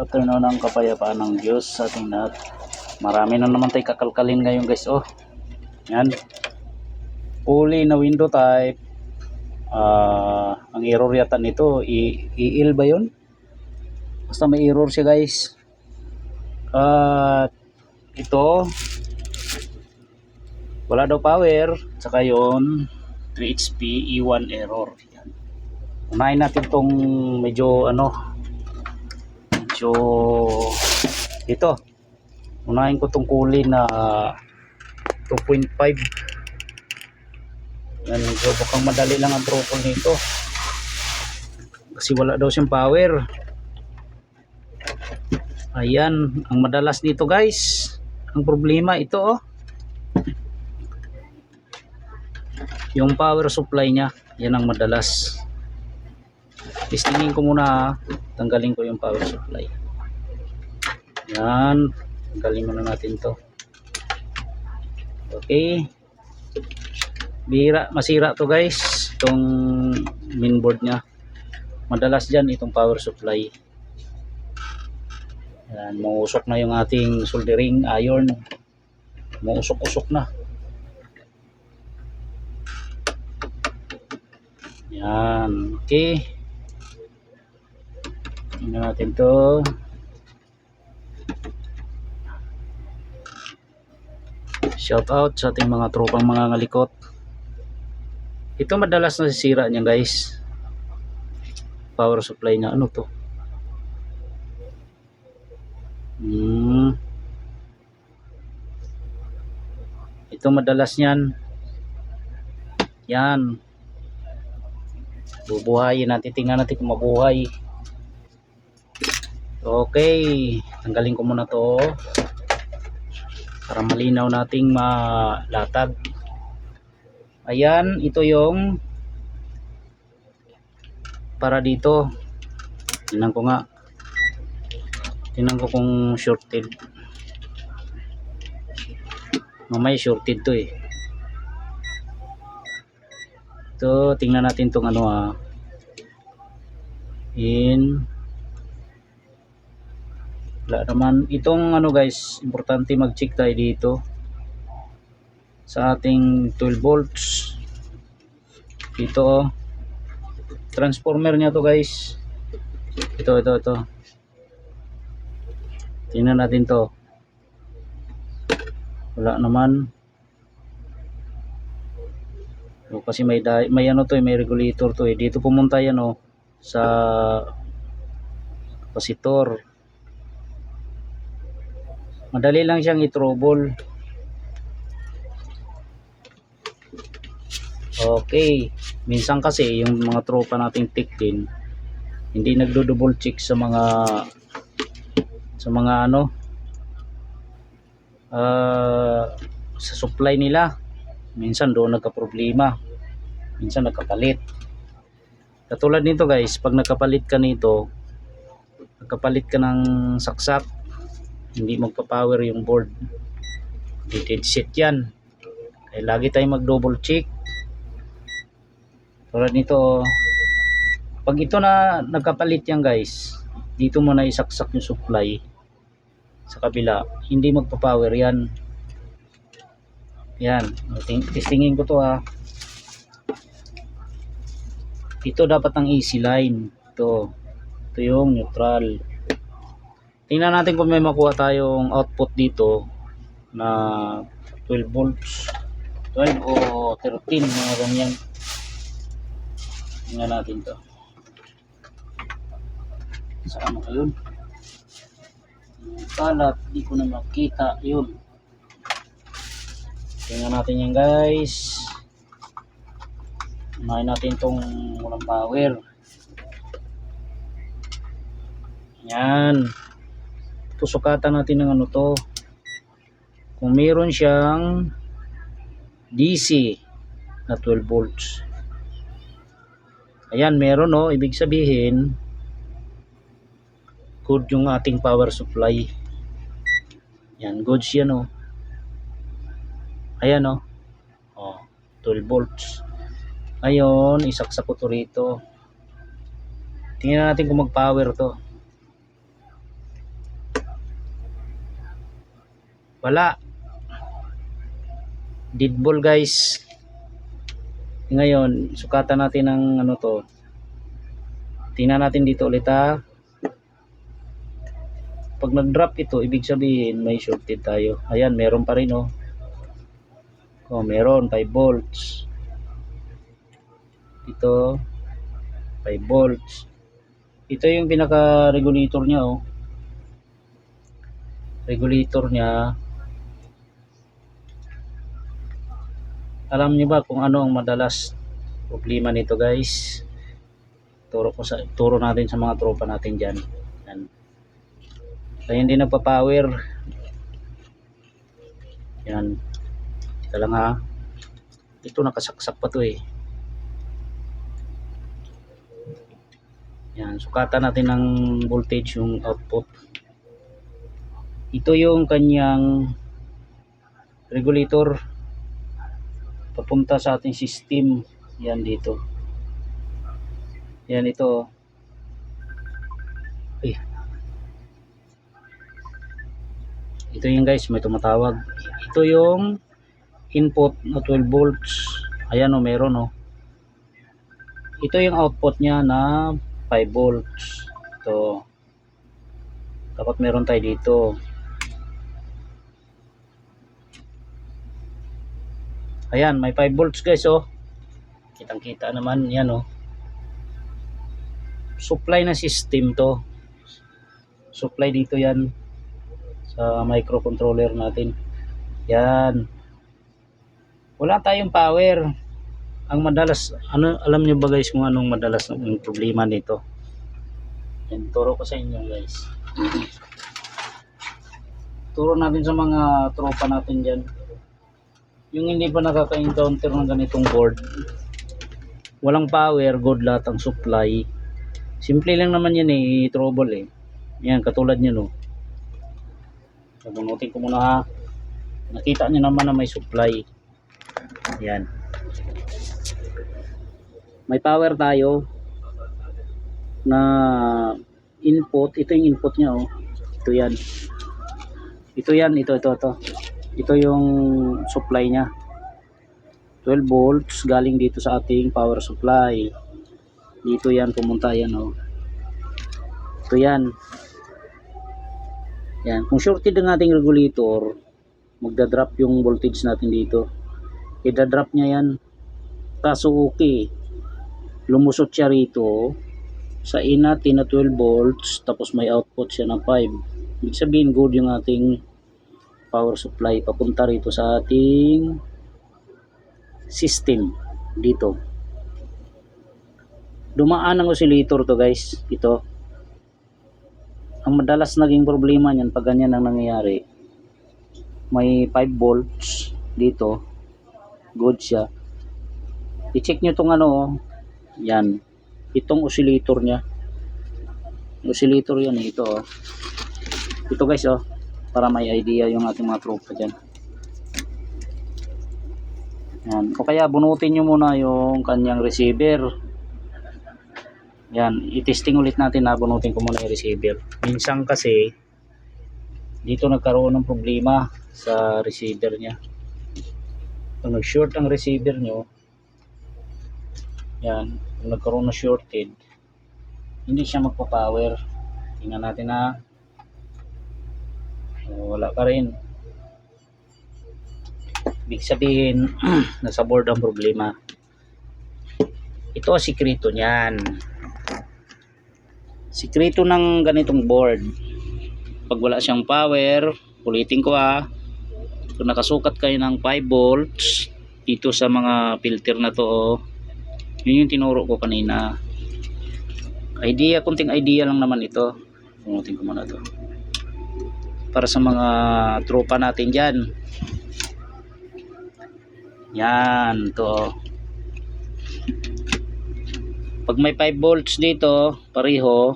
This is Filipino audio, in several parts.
Afternoon ang kapayapaan ng Diyos sa ating lahat. Marami na naman tayo kakalkalin ngayon guys. Oh, yan. Uli na window type. Ah, ang error yata nito, i- i-il ba yun? Basta may error siya guys. At ito, wala daw power. Saka yun, 3 HP E1 error. Yan. Unahin natin tong medyo ano, medyo ito. Unahin ko tong kulay na 2.5 yan medyo bukang madali lang ang tropol nito. Kasi wala daw siyang power. Ayan ang madalas nito guys. Ang problema ito oh. Yung power supply nya yan ang madalas testingin ko muna tanggalin ko yung power supply. Yan. Tanggalin muna natin to. Okay. Bira masira to guys. Itong mainboard nya madalas dyan itong power supply. Yan muusok na yung ating soldering iron. Muusok-usok na. Yan okay Tingnan natin to. Shout out sa ating mga tropang mga ngalikot. Ito madalas nasisira niya guys. Power supply niya. Ano to? Hmm. Ito madalas niyan. Yan. Bubuhayin natin. Tingnan natin kung mabuhay. Okay, tanggalin ko muna to para malinaw nating malatag. Ayan, ito yung para dito. Tingnan ko nga. Tingnan ko kung shorted. Mamaya shorted to eh. Ito, tingnan natin tong ano ah. In wala naman. Itong ano guys importante mag check tayo dito. Sa ating 12 volts. Dito oh. Transformer niya to guys. Ito ito ito. Tingnan natin to. Wala naman. O, kasi may may ano to eh, may regulator to eh. Dito pumunta yan oh sa kapasitor madali lang siyang i-trouble. Okay. Minsan kasi yung mga tropa nating tick din hindi nagdo-double check sa mga sa mga ano ah, sa supply nila. Minsan doon nagka-problema. Minsan nagkapalit. Katulad nito guys pag nagkapalit ka nito nagkapalit ka ng saksak hindi magpa-power yung board. Dead set yan. Kaya lagi tayong mag double check. Tulad nito pag ito na nagkapalit yan guys dito mo na isaksak yung supply sa kabila. Hindi magpa-power yan. Yan. Ting- testingin ko to ha ito dapat ang easy line. Ito. Ito yung neutral Tingnan natin kung may makuha tayong output dito na 12 volts. 12 o 13 mga ganyan. Tingnan natin to. Saan mo yun? Kalat, di ko na makita yun. Tingnan natin yan guys. Unahin natin tong walang power. Yan tusukatan natin ng ano to. Kung meron siyang DC na 12 volts. Ayan meron no ibig sabihin good yung ating power supply. Yan good siya no? Ayan no oh, 12 volts. Ngayon isaksak ko to rito. Tingnan natin kung mag power to Wala. Dead ball guys. Ngayon, sukatan natin ng ano to. Tingnan natin dito ulit ha. Pag nag-drop ito, ibig sabihin may shorted tayo. Ayan, meron pa rin oh. Oh, meron 5 volts. Ito 5 volts. Ito yung pinaka regulator niya oh. Regulator niya. Alam niyo ba kung ano ang madalas problema nito, guys? Turo ko sa turo natin sa mga tropa natin diyan. Yan. Kaya hindi nagpa-power. Yan. Ito lang ha. Ito nakasaksak pa to eh. Yan, sukatan natin ng voltage yung output. Ito yung kanyang regulator papunta sa ating system. Yan dito. Yan ito. Ay. Ito yung guys, may tumatawag. Ito yung input na 12 volts. Ayan o, meron o. Ito yung output niya na 5 volts. Ito. Dapat meron tayo dito. Ayan, may 5 volts guys oh. Kitang kita naman yan oh. Supply na system to. Supply dito yan sa microcontroller natin. Yan. Wala tayong power. Ang madalas, ano, alam nyo ba guys kung anong madalas ng problema nito? Yan, turo ko sa inyo guys. Turo natin sa mga tropa natin dyan yung hindi pa nakaka-encounter ng ganitong board walang power, good lahat ang supply. Simple lang naman yan eh, trouble eh. Yan, katulad nyo no? Sabunutin ko muna ha? Nakita nyo naman na may supply. Yan. May power tayo na input, ito yung input nya oh. Ito yan. Ito yan, ito, ito, ito ito yung supply niya. 12 volts galing dito sa ating power supply. Dito yan pumunta yan oh. Ito yan. Yan. Kung shorted ang ating regulator magda-drop yung voltage natin dito. I-drop niya yan. Kaso okay. Lumusot siya rito. Sa in na 12 volts tapos may output siya ng 5 ibig sabihin good yung ating power supply papunta rito sa ating system dito. Dumaan ang oscillator to guys. Ito. Ang madalas naging problema niyan pag ganyan ang nangyayari may 5 volts dito. Good siya. I-check nyo tong ano oh. yan. Itong oscillator nya oscillator yan eh, ito oh. ito guys oh para may idea yung ating mga tropa dyan. Yan. o kaya bunutin nyo muna yung kanyang receiver. Yan. Itesting ulit natin na bunutin ko muna yung receiver. Minsan kasi dito nagkaroon ng problema sa receiver nya kung nag short ang receiver nyo yan. Kung nagkaroon na shorted hindi siya magpa-power. Tingnan natin na So, wala pa rin. Ibig sabihin, nasa board ang problema. Ito ang sikreto niyan. Sikreto ng ganitong board. Pag wala siyang power, ulitin ko ah, kung nakasukat kayo ng 5 volts dito sa mga filter na to, oh, yun yung tinuro ko kanina. Idea, kunting idea lang naman ito. Punutin ko muna to para sa mga tropa natin dyan. Yan to. Pag may 5 volts dito pareho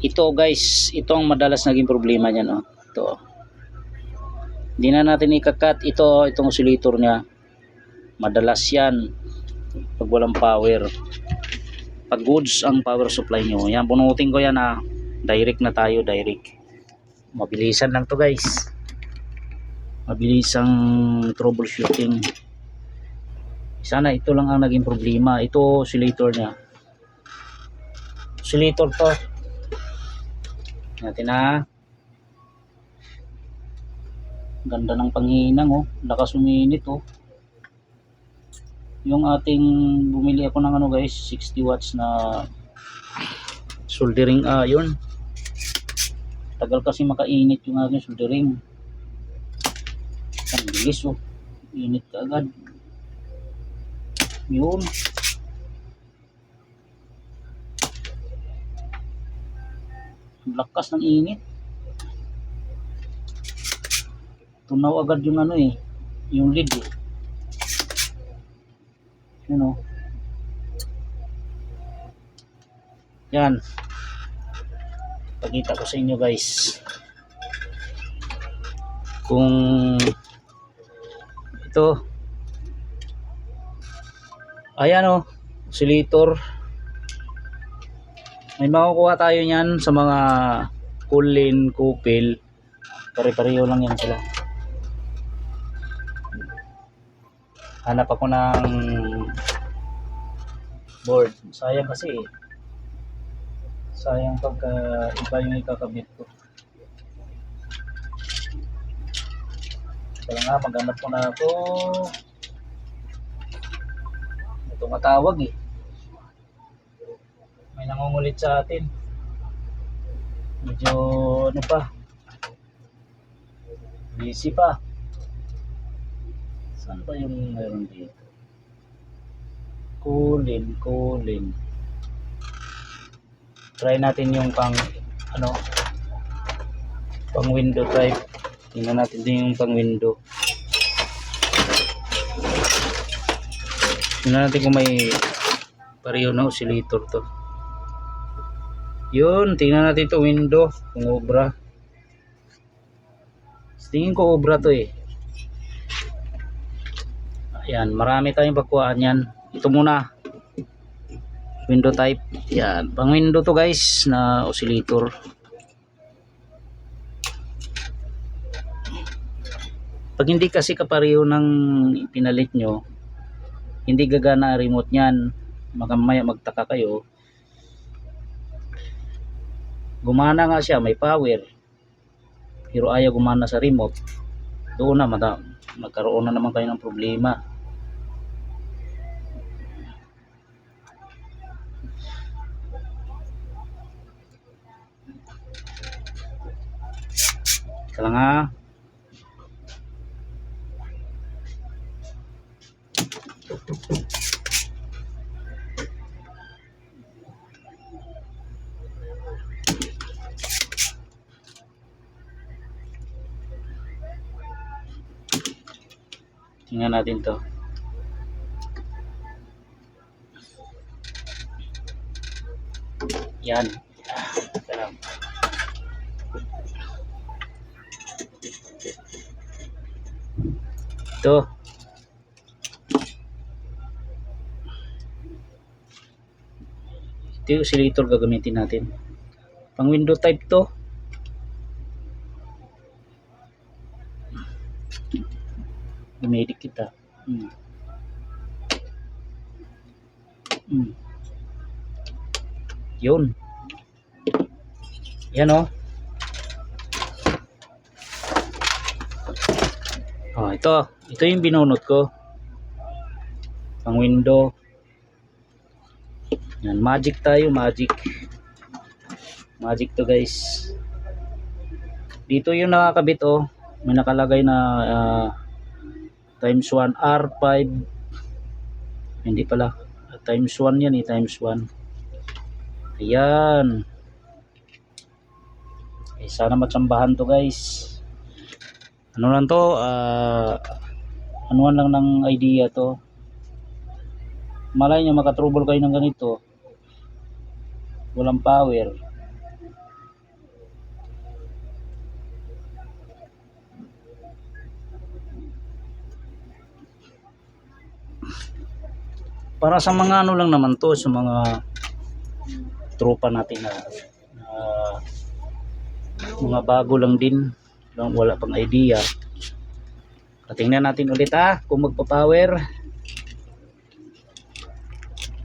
ito guys ito ang madalas naging problema nyan oh. ito. Hindi na natin ikakat ito itong oscillator nya madalas yan pag walang power. Pag goods ang power supply nyo yan bunutin ko yan ah direct na tayo direct. Mabilisan lang to guys. Mabilisang troubleshooting. Sana ito lang ang naging problema. Ito oscillator niya. Oscillator to. Natin na ganda ng panghinang oh. Lakas uminit oh. Yung ating bumili ako ng ano guys 60 watts na soldering iron tagal kasi makainit yung aking soldering. Ang bilis oh. Init ka agad yun. Ang lakas ng init. Tunaw agad yung ano eh. Yung lid eh. Yun oh. Yan pakita ko sa inyo guys. Kung ito ayan o oscillator. May makukuha tayo niyan sa mga kulin, kupil. Pare-pareho lang yan sila. Hanap ako ng board. Sayang kasi eh sayang pagka iba yung ikakabit ko. Kaya nga maghanap ko na ako. Ito matawag eh. May nangungulit sa atin. Medyo ano pa? Busy pa. Saan ba yung meron dito? Kulin kulin try natin yung pang ano pang window type. Tingnan natin din yung pang window. Tingnan natin kung may pareho na oscillator to. Yun tingnan natin to window kung obra. Tingin ko obra to eh. Ayan marami tayong pagkuhaan yan. Ito muna window type. Yan. Pang window to guys na oscillator. Pag hindi kasi kapareho ng pinalit nyo hindi gagana remote nyan. Makamaya magtaka kayo. Gumana nga siya may power. Pero ayaw gumana sa remote. Doon na magkaroon na naman kayo ng problema Ha. Tingnan natin to. Yan. Teka lang. Ito. Yung oscillator gagamitin natin. Pang window type to. Gumidik kita. Hmm. Hmm. Yun. Yan oh. Oh, ito. Ito yung binunot ko. Pang window. Yan, magic tayo, magic. Magic to guys. Dito yung nakakabit oh. May nakalagay na ah, times 1 R5. Hindi pala. Times 1 yan eh, times 1. Ayan. Eh, sana matsambahan to guys ano lang to ah anuan lang ng idea to. Malay nyo makatrouble kayo ng ganito. Walang power. Para sa mga ano lang naman to sa mga tropa natin na, na mga bago lang din lang wala pang idea. Tingnan natin ulit ha kung magpa-power.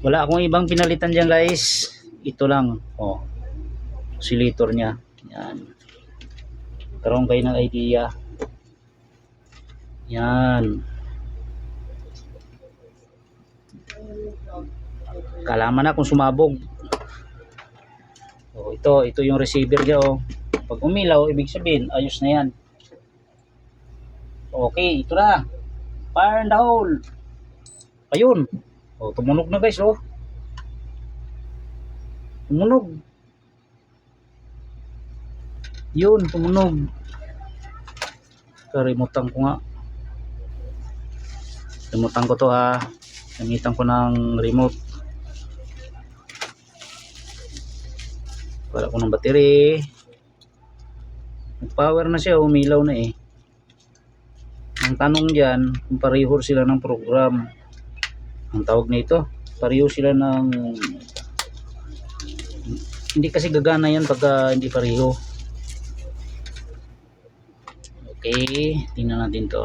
Wala akong ibang pinalitan dyan guys. Ito lang oh. Oscillator nya yan. Karoon kayo ng idea. Yan. Kalaman na kung sumabog. Oh, ito ito yung receiver niya oh pag umilaw ibig sabihin ayos na yan. Okay ito na. Fire in the hole. Ayun. Oh tumunog na guys oh. Tumunog. Yun tumunog. Karimutan ko nga. Karimutan ko to ha. Gamitan ko ng remote. Wala ko ng battery power na siya umilaw na eh. Ang tanong dyan kung pareho sila ng program. Ang tawag nito pareho sila ng hindi kasi gagana yan pagka hindi pareho. Okay tingnan natin to.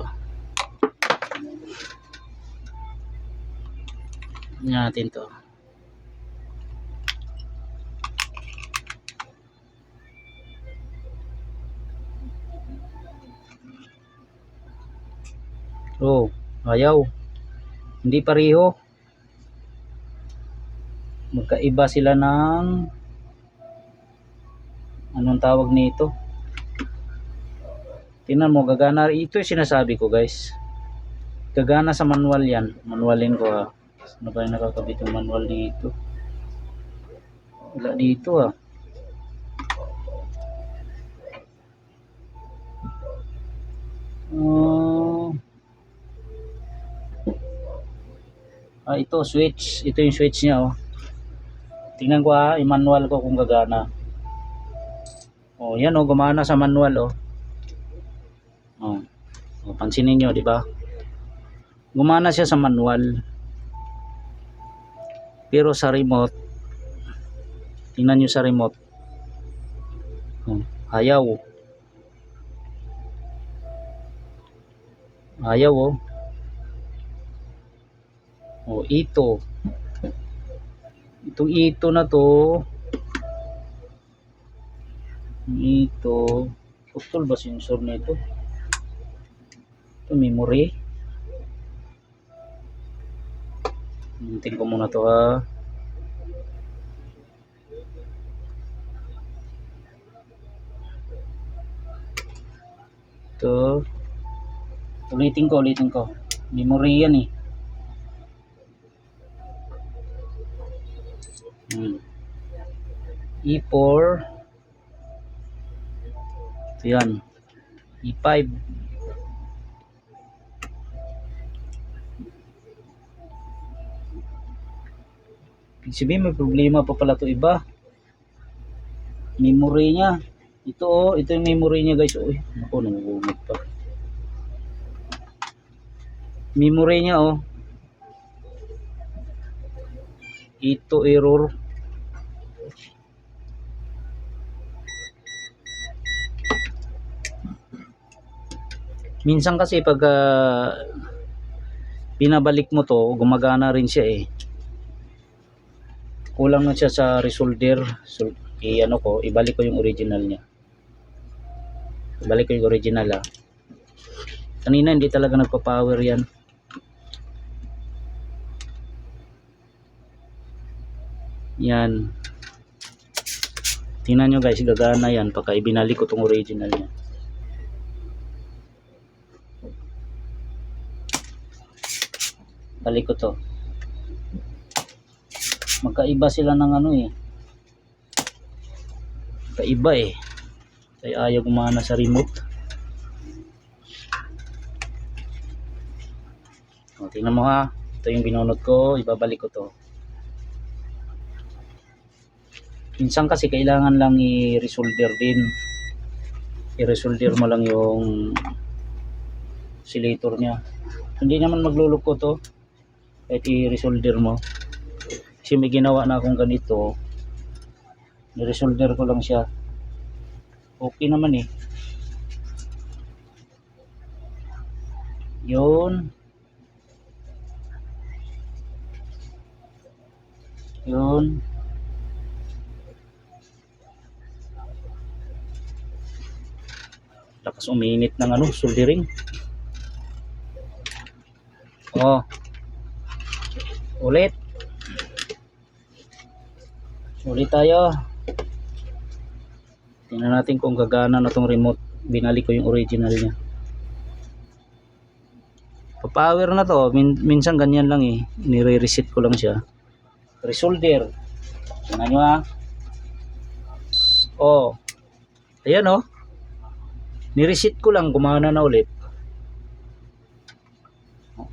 Tingnan natin to Oh, ayaw. Hindi pareho. Magkaiba sila ng anong tawag nito? Tingnan mo, gagana. Ito yung sinasabi ko, guys. Gagana sa manual yan. Manualin ko, ha. Ano ba yung nakakabit yung manual dito? Wala dito, ah. Oh. Ah, ito switch. Ito yung switch niya oh. Tingnan ko ha, i-manual ko kung gagana. Oh, yan oh, gumana sa manual oh. Oh. oh pansinin niyo, di ba? Gumana siya sa manual. Pero sa remote, tingnan niyo sa remote. Oh, ayaw. Ayaw oh. Oh, ito. Itong ito na to. Ito. Putol ba sensor nito? Ito memory. Hintin ko muna to ha. Ito. Ulitin ko, ulitin ko. Memory yan eh. E4 ito yan. E5 Ibig sabihin may problema pa pala to iba. Memory niya. Ito oh. Ito yung memory niya guys. Oh ako nanguhumog pa. Memory niya oh. Ito error minsan kasi pag ah, pinabalik mo to gumagana rin siya eh. Kulang na siya sa resolder. So, i ano ko ibalik ko yung original niya. Ibalik ko yung original ah. Kanina hindi talaga nagpa-power yan. Yan. Tingnan nyo guys gagana yan pagka ibinalik ko tong original niya balik ko to. Magkaiba sila ng ano eh. Magkaiba eh. Kaya ayaw gumana sa remote. O, tingnan mo ha. Ito yung binunot ko. Ibabalik ko to. Minsan kasi kailangan lang i-resolder din. I-resolder mo lang yung oscillator nya hindi naman magluluko to kahit i-resolder mo kasi may ginawa na akong ganito ni-resolder ko lang siya Okay naman eh. Yun. Yun. Lakas uminit ng ano, soldering. Oh. Ulit. Ulit tayo. Tingnan natin kung gagana na tong remote. Binalik ko yung original niya. Pa-power na to. Min- minsan ganyan lang eh. Nire-reset ko lang siya. Resolder. Tingnan nyo ha. Oh. Ayan oh. Nireset ko lang. Gumana na ulit.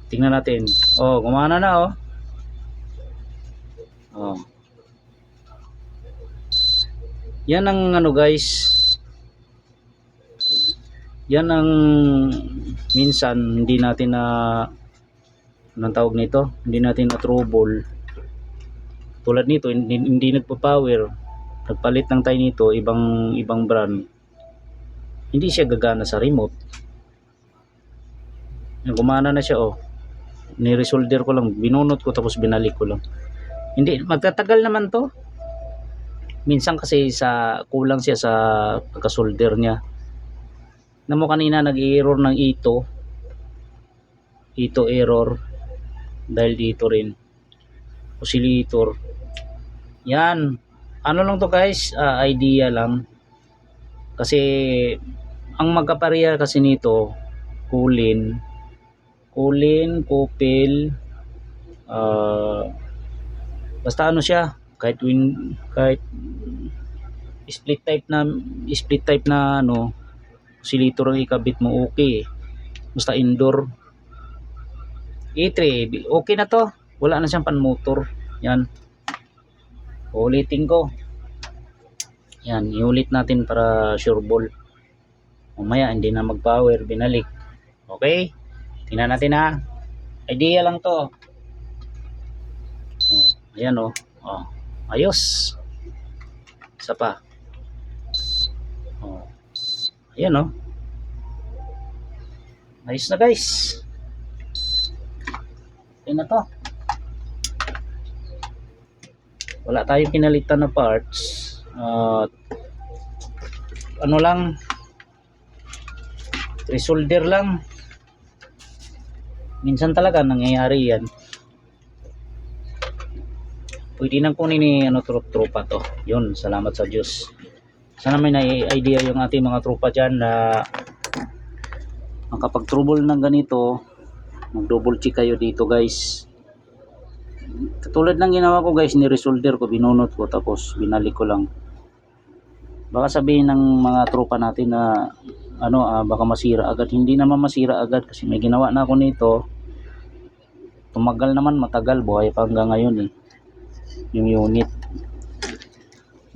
Tingnan natin. Oh, gumana na oh. Oh. Yan ang ano guys. Yan ang minsan hindi natin na anong tawag nito? Hindi natin na trouble. Tulad nito, hindi, hindi nagpa-power. Nagpalit lang tayo nito, ibang ibang brand. Hindi siya gagana sa remote. Gumana na siya oh. Ni-resolder ko lang, binunot ko tapos binalik ko lang. Hindi, magtatagal naman to minsan kasi sa kulang siya sa pagka-solder niya. Na mo kanina nag-error ng ito. Ito error dahil dito rin. Oscillator. Yan. Ano lang to guys, ah, idea lang. Kasi ang magkapareha kasi nito, kulin, kulin, kupil, ah basta ano siya, kahit win kahit split type na split type na ano oscillator ang ikabit mo okay. Basta indoor. E3 okay na to. Wala na siyang pan motor yan. Ulitin ko. Yan iulit natin para sure ball. Mamaya hindi na mag power binalik. Okay? Tingnan natin ha? Idea lang to ayan oh, oh. Ayos. Isa pa. Oh. ayan oh. Ayos na guys. Ayan na to. Wala tayong pinalitan na parts. At ano lang? Resolder lang. Minsan talaga nangyayari yan pwede nang kunin ni ano tropa to. Yun salamat sa Diyos. Sana may na-idea yung ating mga tropa dyan na makapag trouble ng ganito. Mag double check kayo dito guys. Katulad ng ginawa ko guys ni resolder ko binunot ko tapos binalik ko lang. Baka sabihin ng mga tropa natin na ano ah, baka masira agad. Hindi naman masira agad kasi may ginawa na ako nito. Tumagal naman matagal buhay pa hanggang ngayon eh yung unit.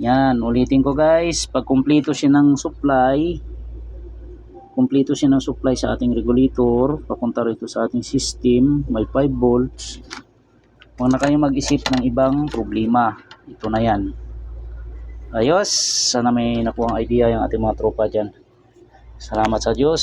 Yan ulitin ko guys. Pag kumpleto siya ng supply kumpleto siya ng supply sa ating regulator papunta rito sa ating system may 5 volts. Huwag na kayong mag-isip ng ibang problema. Ito na yan. Ayos sana may nakuha ang idea yung ating mga tropa dyan. Salamat sa Diyos